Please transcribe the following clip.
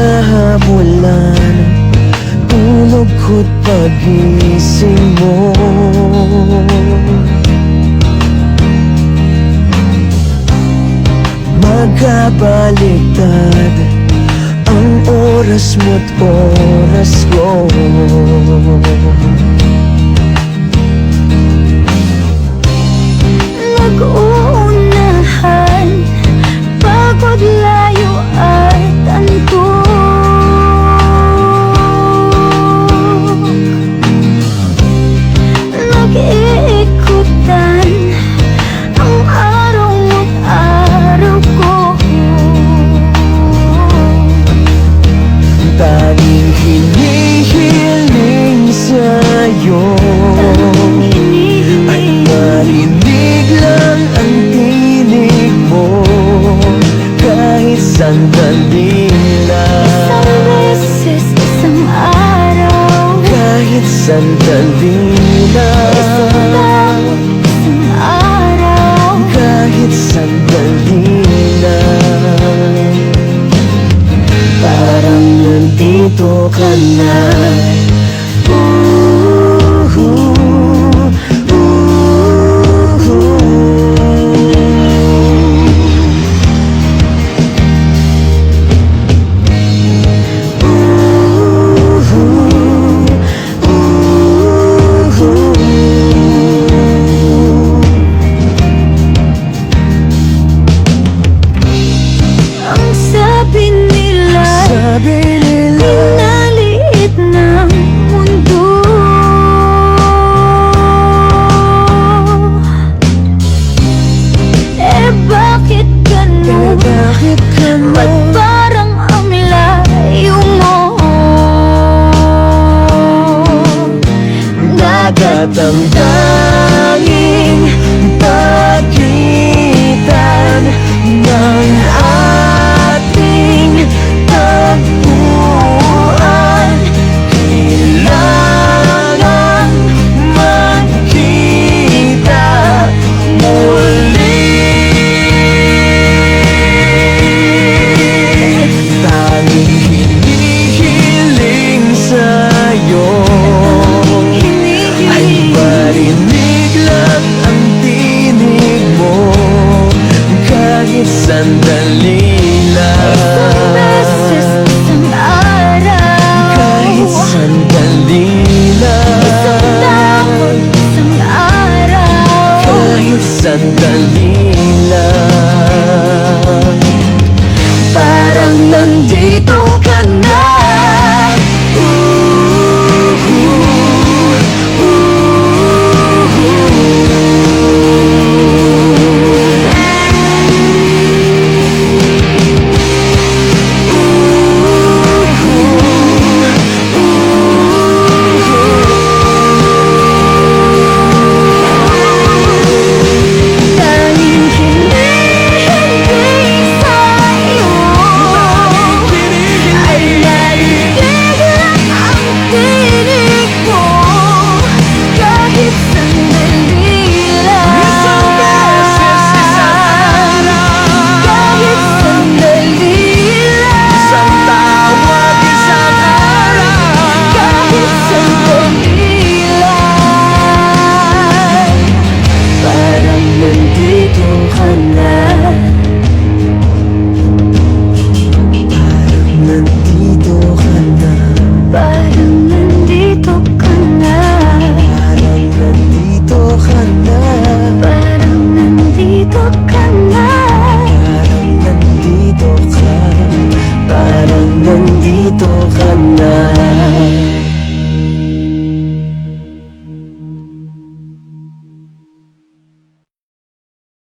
Naghahabulan Tulog ko't pagising mo Magkabaliktad Ang oras mo't oras ko Tanging hinihiling sa'yo Ay marinig lang ang tinig mo. Kahit sandali Isang lang. Beses, isang araw Kahit sandali lang. Isang araw sandali lang nandito ka na. Ooh, ooh, Ang sabi nila Sabi sandali lang. Isang araw Kahit sandali lang. Isang taon, isang araw Kahit sandali lang. Parang nandito Look.